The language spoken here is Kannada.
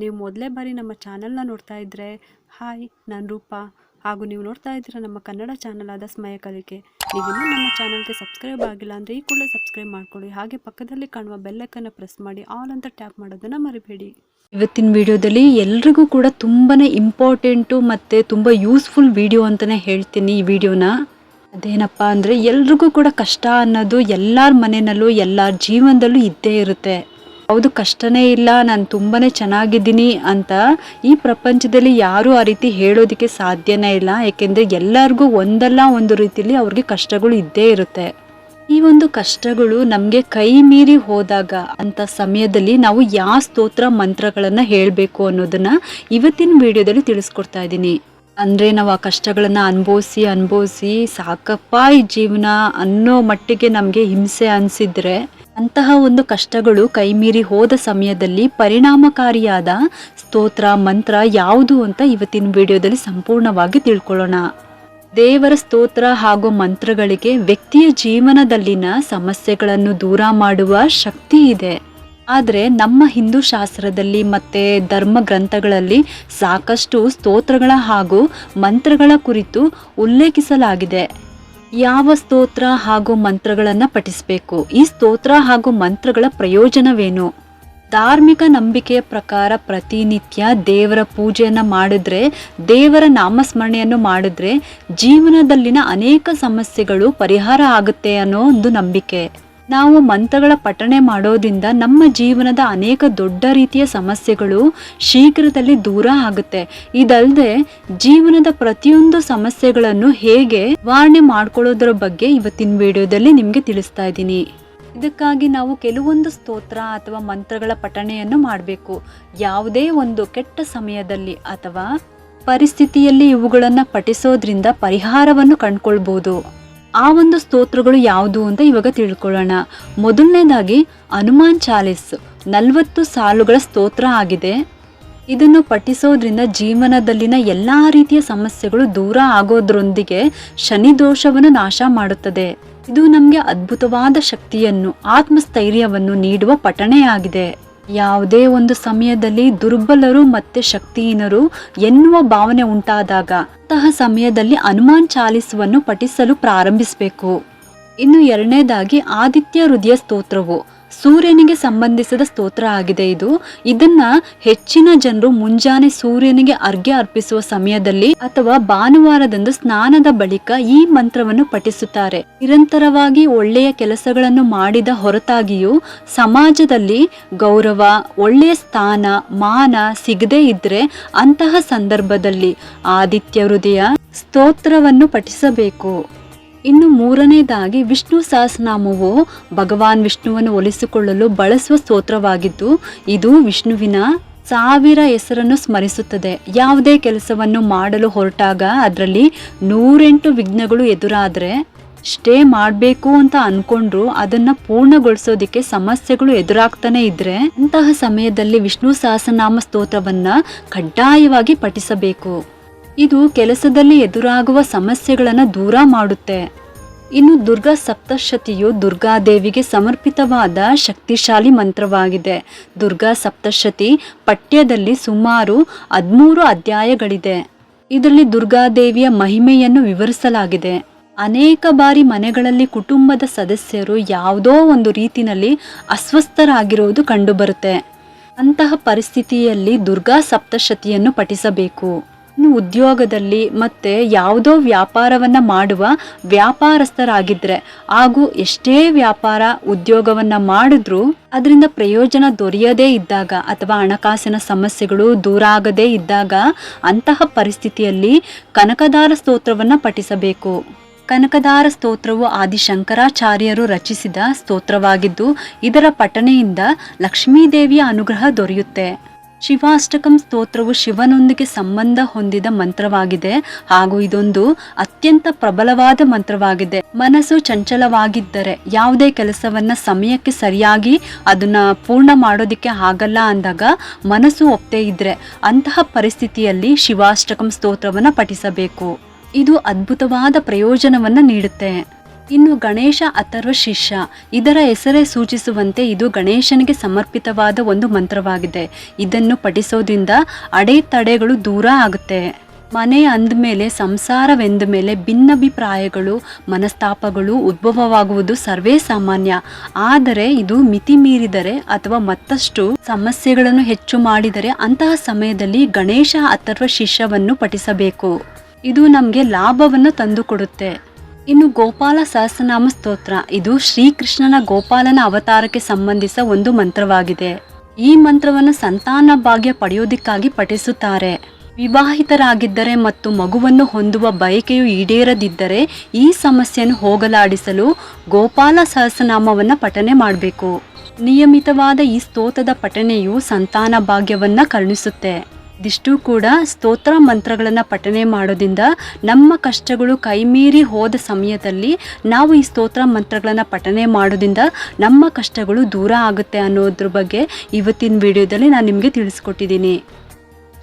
ನೀವು ಮೊದಲೇ ಬಾರಿ ನಮ್ಮ ಚಾನಲ್ನ ನೋಡ್ತಾ ಇದ್ದರೆ ಹಾಯ್, ನಾನು ರೂಪ. ಹಾಗೂ ನೀವು ನೋಡ್ತಾ ಇದ್ದೀರ ನಮ್ಮ ಕನ್ನಡ ಚಾನಲ್ ಆದ ಸ್ಮಯ ಕಲಿಕೆ. ನೀವಿನ್ನೂ ನಮ್ಮ ಚಾನಲ್ಗೆ ಸಬ್ಸ್ಕ್ರೈಬ್ ಆಗಿಲ್ಲ ಅಂದರೆ ಈ ಕೂಡಲೇ ಸಬ್ಸ್ಕ್ರೈಬ್ ಮಾಡ್ಕೊಳ್ಳಿ. ಹಾಗೆ ಪಕ್ಕದಲ್ಲಿ ಕಾಣುವ ಬೆಲ್ಲಕ್ಕನ್ನು ಪ್ರೆಸ್ ಮಾಡಿ, ಆಲ್ ಅಂತ ಟ್ಯಾಪ್ ಮಾಡೋದನ್ನು ಮರಿಬೇಡಿ. ಇವತ್ತಿನ ವಿಡಿಯೋದಲ್ಲಿ ಎಲ್ರಿಗೂ ಕೂಡ ತುಂಬಾ ಇಂಪಾರ್ಟೆಂಟು ಮತ್ತು ತುಂಬ ಯೂಸ್ಫುಲ್ ವಿಡಿಯೋ ಅಂತಲೇ ಹೇಳ್ತೀನಿ ಈ ವಿಡಿಯೋನ. ಅದೇನಪ್ಪ ಅಂದರೆ ಎಲ್ರಿಗೂ ಕೂಡ ಕಷ್ಟ ಅನ್ನೋದು ಎಲ್ಲರ ಮನೆಯಲ್ಲೂ, ಎಲ್ಲರ ಜೀವನದಲ್ಲೂ ಇದ್ದೇ ಇರುತ್ತೆ. ಹೌದು, ಕಷ್ಟನೇ ಇಲ್ಲ, ನಾನು ತುಂಬಾ ಚೆನ್ನಾಗಿದ್ದೀನಿ ಅಂತ ಈ ಪ್ರಪಂಚದಲ್ಲಿ ಯಾರೂ ಆ ರೀತಿ ಹೇಳೋದಕ್ಕೆ ಸಾಧ್ಯನೇ ಇಲ್ಲ. ಯಾಕೆಂದ್ರೆ ಎಲ್ಲರಿಗೂ ಒಂದಲ್ಲ ಒಂದು ರೀತಿಯಲ್ಲಿ ಅವ್ರಿಗೆ ಕಷ್ಟಗಳು ಇದ್ದೇ ಇರುತ್ತೆ. ಈ ಒಂದು ಕಷ್ಟಗಳು ನಮಗೆ ಕೈ ಮೀರಿ ಹೋದಾಗ ಅಂತ ಸಮಯದಲ್ಲಿ ನಾವು ಯಾವ ಸ್ತೋತ್ರ ಮಂತ್ರಗಳನ್ನು ಹೇಳಬೇಕು ಅನ್ನೋದನ್ನ ಇವತ್ತಿನ ವಿಡಿಯೋದಲ್ಲಿ ತಿಳಿಸ್ಕೊಡ್ತಾ ಇದ್ದೀನಿ. ಅಂದ್ರೆ ನಾವು ಆ ಕಷ್ಟಗಳನ್ನು ಅನುಭವಿಸಿ ಅನುಭವಿಸಿ ಸಾಕಪ್ಪ ಈ ಜೀವನ ಅನ್ನೋ ಮಟ್ಟಿಗೆ ನಮಗೆ ಹಿಂಸೆ ಅನಿಸಿದ್ರೆ ಅಂತಹ ಒಂದು ಕಷ್ಟಗಳು ಕೈಮೀರಿ ಹೋದ ಸಮಯದಲ್ಲಿ ಪರಿಣಾಮಕಾರಿಯಾದ ಸ್ತೋತ್ರ, ಮಂತ್ರ ಯಾವುದು ಅಂತ ಇವತ್ತಿನ ವಿಡಿಯೋದಲ್ಲಿ ಸಂಪೂರ್ಣವಾಗಿ ತಿಳ್ಕೊಳ್ಳೋಣ. ದೇವರ ಸ್ತೋತ್ರ ಹಾಗೂ ಮಂತ್ರಗಳಿಗೆ ವ್ಯಕ್ತಿಯ ಜೀವನದಲ್ಲಿನ ಸಮಸ್ಯೆಗಳನ್ನು ದೂರ ಮಾಡುವ ಶಕ್ತಿ ಇದೆ. ಆದರೆ ನಮ್ಮ ಹಿಂದೂ ಶಾಸ್ತ್ರದಲ್ಲಿ ಮತ್ತೆ ಧರ್ಮ ಗ್ರಂಥಗಳಲ್ಲಿ ಸಾಕಷ್ಟು ಸ್ತೋತ್ರಗಳ ಹಾಗೂ ಮಂತ್ರಗಳ ಕುರಿತು ಉಲ್ಲೇಖಿಸಲಾಗಿದೆ. ಯಾವ ಸ್ತೋತ್ರ ಹಾಗೂ ಮಂತ್ರಗಳನ್ನು ಪಠಿಸಬೇಕು? ಈ ಸ್ತೋತ್ರ ಹಾಗೂ ಮಂತ್ರಗಳ ಪ್ರಯೋಜನವೇನು? ಧಾರ್ಮಿಕ ನಂಬಿಕೆಯ ಪ್ರಕಾರ ಪ್ರತಿನಿತ್ಯ ದೇವರ ಪೂಜೆಯನ್ನು ಮಾಡಿದ್ರೆ, ದೇವರ ನಾಮಸ್ಮರಣೆಯನ್ನು ಮಾಡಿದ್ರೆ ಜೀವನದಲ್ಲಿನ ಅನೇಕ ಸಮಸ್ಯೆಗಳು ಪರಿಹಾರ ಆಗುತ್ತೆ ಅನ್ನೋ ಒಂದು ನಂಬಿಕೆ. ನಾವು ಮಂತ್ರಗಳ ಪಠಣೆ ಮಾಡೋದ್ರಿಂದ ನಮ್ಮ ಜೀವನದ ಅನೇಕ ದೊಡ್ಡ ರೀತಿಯ ಸಮಸ್ಯೆಗಳು ಶೀಘ್ರದಲ್ಲಿ ದೂರ ಆಗುತ್ತೆ. ಇದಲ್ಲದೆ ಜೀವನದ ಪ್ರತಿಯೊಂದು ಸಮಸ್ಯೆಗಳನ್ನು ಹೇಗೆ ನಿವಾರಣೆ ಮಾಡ್ಕೊಳ್ಳೋದ್ರ ಬಗ್ಗೆ ಇವತ್ತಿನ ವಿಡಿಯೋದಲ್ಲಿ ನಿಮಗೆ ತಿಳಿಸ್ತಾ ಇದ್ದೀನಿ. ಇದಕ್ಕಾಗಿ ನಾವು ಕೆಲವೊಂದು ಸ್ತೋತ್ರ ಅಥವಾ ಮಂತ್ರಗಳ ಪಠಣೆಯನ್ನು ಮಾಡಬೇಕು. ಯಾವುದೇ ಒಂದು ಕೆಟ್ಟ ಸಮಯದಲ್ಲಿ ಅಥವಾ ಪರಿಸ್ಥಿತಿಯಲ್ಲಿ ಇವುಗಳನ್ನು ಪಠಿಸೋದ್ರಿಂದ ಪರಿಹಾರವನ್ನು ಕಂಡ್ಕೊಳ್ಬೋದು. ಆ ಒಂದು ಸ್ತೋತ್ರಗಳು ಯಾವುದು ಅಂತ ಇವಾಗ ತಿಳ್ಕೊಳ್ಳೋಣ. ಮೊದಲನೇದಾಗಿ ಹನುಮಾನ್ ಚಾಲಿಸ್ ನಲವತ್ತು ಸಾಲುಗಳ ಸ್ತೋತ್ರ ಆಗಿದೆ. ಇದನ್ನು ಪಠಿಸೋದ್ರಿಂದ ಜೀವನದಲ್ಲಿನ ಎಲ್ಲ ರೀತಿಯ ಸಮಸ್ಯೆಗಳು ದೂರ ಆಗೋದ್ರೊಂದಿಗೆ ಶನಿ ದೋಷವನ್ನು ನಾಶ ಮಾಡುತ್ತದೆ. ಇದು ನಮಗೆ ಅದ್ಭುತವಾದ ಶಕ್ತಿಯನ್ನು, ಆತ್ಮಸ್ಥೈರ್ಯವನ್ನು ನೀಡುವ ಪಠಣೆಯಾಗಿದೆ. ಯಾವುದೇ ಒಂದು ಸಮಯದಲ್ಲಿ ದುರ್ಬಲರು ಮತ್ತೆ ಶಕ್ತಿಹೀನರು ಎನ್ನುವ ಭಾವನೆ ಉಂಟಾದಾಗ ಅಂತಹ ಸಮಯದಲ್ಲಿ ಹನುಮಾನ್ ಚಾಲಿಸುವನ್ನು ಪಠಿಸಲು ಪ್ರಾರಂಭಿಸಬೇಕು. ಇನ್ನು ಎರಡನೇದಾಗಿ ಆದಿತ್ಯ ಹೃದಯ ಸ್ತೋತ್ರವು. ಸೂರ್ಯನಿಗೆ ಸಂಬಂಧಿಸಿದ ಸ್ತೋತ್ರ ಆಗಿದೆ ಇದು. ಇದನ್ನ ಹೆಚ್ಚಿನ ಜನರು ಮುಂಜಾನೆ ಸೂರ್ಯನಿಗೆ ಅರ್ಘ್ಯ ಅರ್ಪಿಸುವ ಸಮಯದಲ್ಲಿ ಅಥವಾ ಭಾನುವಾರದಂದು ಸ್ನಾನದ ಬಳಿಕ ಈ ಮಂತ್ರವನ್ನು ಪಠಿಸುತ್ತಾರೆ. ನಿರಂತರವಾಗಿ ಒಳ್ಳೆಯ ಕೆಲಸಗಳನ್ನು ಮಾಡಿದ ಹೊರತಾಗಿಯೂ ಸಮಾಜದಲ್ಲಿ ಗೌರವ, ಒಳ್ಳೆಯ ಸ್ಥಾನ, ಮಾನ ಸಿಗದೇ ಇದ್ರೆ ಅಂತಹ ಸಂದರ್ಭದಲ್ಲಿ ಆದಿತ್ಯ ಹೃದಯ ಸ್ತೋತ್ರವನ್ನು ಪಠಿಸಬೇಕು. ಇನ್ನು ಮೂರನೇದಾಗಿ ವಿಷ್ಣು ಸಹಸ್ರನಾಮವು ಭಗವಾನ್ ವಿಷ್ಣುವನ್ನು ಒಲಿಸಿಕೊಳ್ಳಲು ಬಳಸುವ ಸ್ತೋತ್ರವಾಗಿದ್ದು, ಇದು ವಿಷ್ಣುವಿನ ಸಾವಿರ ಹೆಸರನ್ನು ಸ್ಮರಿಸುತ್ತದೆ. ಯಾವುದೇ ಕೆಲಸವನ್ನು ಮಾಡಲು ಹೊರಟಾಗ ಅದರಲ್ಲಿ ನೂರೆಂಟು ವಿಘ್ನಗಳು ಎದುರಾದರೆ ಸ್ಟೇ ಮಾಡಬೇಕು ಅಂತ ಅನ್ಕೊಂಡ್ರು ಅದನ್ನ ಪೂರ್ಣಗೊಳಿಸೋದಿಕ್ಕೆ ಸಮಸ್ಯೆಗಳು ಎದುರಾಗ್ತಾನೆ ಇದ್ರೆ ಅಂತಹ ಸಮಯದಲ್ಲಿ ವಿಷ್ಣು ಸಹಸ್ರನಾಮ ಸ್ತೋತ್ರವನ್ನ ಕಡ್ಡಾಯವಾಗಿ ಪಠಿಸಬೇಕು. ಇದು ಕೆಲಸದಲ್ಲಿ ಎದುರಾಗುವ ಸಮಸ್ಯೆಗಳನ್ನು ದೂರ ಮಾಡುತ್ತೆ. ಇನ್ನು ದುರ್ಗಾ ಸಪ್ತಶತಿಯು ದುರ್ಗಾದೇವಿಗೆ ಸಮರ್ಪಿತವಾದ ಶಕ್ತಿಶಾಲಿ ಮಂತ್ರವಾಗಿದೆ. ದುರ್ಗಾ ಸಪ್ತಶತಿ ಪಠ್ಯದಲ್ಲಿ ಸುಮಾರು ಹದಿಮೂರು ಅಧ್ಯಾಯಗಳಿದೆ. ಇದರಲ್ಲಿ ದುರ್ಗಾದೇವಿಯ ಮಹಿಮೆಯನ್ನು ವಿವರಿಸಲಾಗಿದೆ. ಅನೇಕ ಬಾರಿ ಮನೆಗಳಲ್ಲಿ ಕುಟುಂಬದ ಸದಸ್ಯರು ಯಾವುದೋ ಒಂದು ರೀತಿಯಲ್ಲಿ ಅಸ್ವಸ್ಥರಾಗಿರುವುದು ಕಂಡುಬರುತ್ತೆ. ಅಂತಹ ಪರಿಸ್ಥಿತಿಯಲ್ಲಿ ದುರ್ಗಾ ಸಪ್ತಶತಿಯನ್ನು ಪಠಿಸಬೇಕು. ಉದ್ಯೋಗದಲ್ಲಿ ಮತ್ತೆ ಯಾವುದೋ ವ್ಯಾಪಾರವನ್ನ ಮಾಡುವ ವ್ಯಾಪಾರಸ್ಥರಾಗಿದ್ರೆ, ಹಾಗೂ ಎಷ್ಟೇ ವ್ಯಾಪಾರ ಉದ್ಯೋಗವನ್ನ ಮಾಡಿದ್ರೂ ಅದರಿಂದ ಪ್ರಯೋಜನ ದೊರೆಯದೇ ಇದ್ದಾಗ ಅಥವಾ ಹಣಕಾಸಿನ ಸಮಸ್ಯೆಗಳು ದೂರ ಆಗದೇ ಇದ್ದಾಗ ಅಂತಹ ಪರಿಸ್ಥಿತಿಯಲ್ಲಿ ಕನಕದಾರ ಸ್ತೋತ್ರವನ್ನ ಪಠಿಸಬೇಕು. ಕನಕದಾರ ಸ್ತೋತ್ರವು ಆದಿಶಂಕರಾಚಾರ್ಯರು ರಚಿಸಿದ ಸ್ತೋತ್ರವಾಗಿದ್ದು, ಇದರ ಪಠಣೆಯಿಂದ ಲಕ್ಷ್ಮೀದೇವಿಯ ಅನುಗ್ರಹ ದೊರೆಯುತ್ತೆ. ಶಿವಾಷ್ಟಕಂ ಸ್ತೋತ್ರವು ಶಿವನೊಂದಿಗೆ ಸಂಬಂಧ ಹೊಂದಿದ ಮಂತ್ರವಾಗಿದೆ ಹಾಗೂ ಇದೊಂದು ಅತ್ಯಂತ ಪ್ರಬಲವಾದ ಮಂತ್ರವಾಗಿದೆ. ಮನಸ್ಸು ಚಂಚಲವಾಗಿದ್ದರೆ ಯಾವುದೇ ಕೆಲಸವನ್ನ ಸಮಯಕ್ಕೆ ಸರಿಯಾಗಿ ಅದನ್ನ ಪೂರ್ಣ ಮಾಡೋದಿಕ್ಕೆ ಆಗಲ್ಲ ಅಂದಾಗ ಮನಸ್ಸು ಒಪ್ಪದೇ ಇದ್ರೆ ಅಂತಹ ಪರಿಸ್ಥಿತಿಯಲ್ಲಿ ಶಿವಾಷ್ಟಕಂ ಸ್ತೋತ್ರವನ್ನ ಪಠಿಸಬೇಕು. ಇದು ಅದ್ಭುತವಾದ ಪ್ರಯೋಜನವನ್ನ ನೀಡುತ್ತೆ. ಇನ್ನು ಗಣೇಶ ಅಥರ್ವ ಶಿಷ್ಯ. ಇದರ ಹೆಸರೇ ಸೂಚಿಸುವಂತೆ ಇದು ಗಣೇಶನಿಗೆ ಸಮರ್ಪಿತವಾದ ಒಂದು ಮಂತ್ರವಾಗಿದೆ. ಇದನ್ನು ಪಠಿಸೋದ್ರಿಂದ ಅಡೆತಡೆಗಳು ದೂರ ಆಗುತ್ತೆ. ಮನೆ ಅಂದಮೇಲೆ, ಸಂಸಾರವೆಂದ ಮೇಲೆ ಭಿನ್ನಾಭಿಪ್ರಾಯಗಳು, ಮನಸ್ತಾಪಗಳು ಉದ್ಭವವಾಗುವುದು ಸರ್ವೇ ಸಾಮಾನ್ಯ. ಆದರೆ ಇದು ಮಿತಿ ಮೀರಿದರೆ ಅಥವಾ ಮತ್ತಷ್ಟು ಸಮಸ್ಯೆಗಳನ್ನು ಹೆಚ್ಚು ಮಾಡಿದರೆ ಅಂತಹ ಸಮಯದಲ್ಲಿ ಗಣೇಶ ಅಥರ್ವ ಶಿಷ್ಯವನ್ನು ಪಠಿಸಬೇಕು. ಇದು ನಮಗೆ ಲಾಭವನ್ನು ತಂದುಕೊಡುತ್ತೆ. ಇನ್ನು ಗೋಪಾಲ ಸಹಸ್ರನಾಮ ಸ್ತೋತ್ರ. ಇದು ಶ್ರೀಕೃಷ್ಣನ ಗೋಪಾಲನ ಅವತಾರಕ್ಕೆ ಸಂಬಂಧಿಸ ಒಂದು ಮಂತ್ರವಾಗಿದೆ. ಈ ಮಂತ್ರವನ್ನು ಸಂತಾನ ಭಾಗ್ಯ ಪಡೆಯೋದಕ್ಕಾಗಿ ಪಠಿಸುತ್ತಾರೆ. ವಿವಾಹಿತರಾಗಿದ್ದರೆ ಮತ್ತು ಮಗುವನ್ನು ಹೊಂದುವ ಬಯಕೆಯು ಈಡೇರದಿದ್ದರೆ ಈ ಸಮಸ್ಯೆಯನ್ನು ಹೋಗಲಾಡಿಸಲು ಗೋಪಾಲ ಸಹಸ್ರನಾಮವನ್ನು ಪಠನೆ ಮಾಡಬೇಕು. ನಿಯಮಿತವಾದ ಈ ಸ್ತೋತ್ರದ ಪಠನೆಯು ಸಂತಾನ ಭಾಗ್ಯವನ್ನು ಕರುಣಿಸುತ್ತೆ. ಇದಿಷ್ಟು ಕೂಡ ಸ್ತೋತ್ರ ಮಂತ್ರಗಳನ್ನು ಪಠನೆ ಮಾಡೋದ್ರಿಂದ ನಮ್ಮ ಕಷ್ಟಗಳು ಕೈಮೀರಿ ಹೋದ ಸಮಯದಲ್ಲಿ ನಾವು ಈ ಸ್ತೋತ್ರ ಮಂತ್ರಗಳನ್ನು ಪಠನೆ ಮಾಡೋದ್ರಿಂದ ನಮ್ಮ ಕಷ್ಟಗಳು ದೂರ ಆಗುತ್ತೆ ಅನ್ನೋದ್ರ ಬಗ್ಗೆ ಇವತ್ತಿನ ವಿಡಿಯೋದಲ್ಲಿ ನಾನು ನಿಮಗೆ ತಿಳಿಸ್ಕೊಟ್ಟಿದ್ದೀನಿ.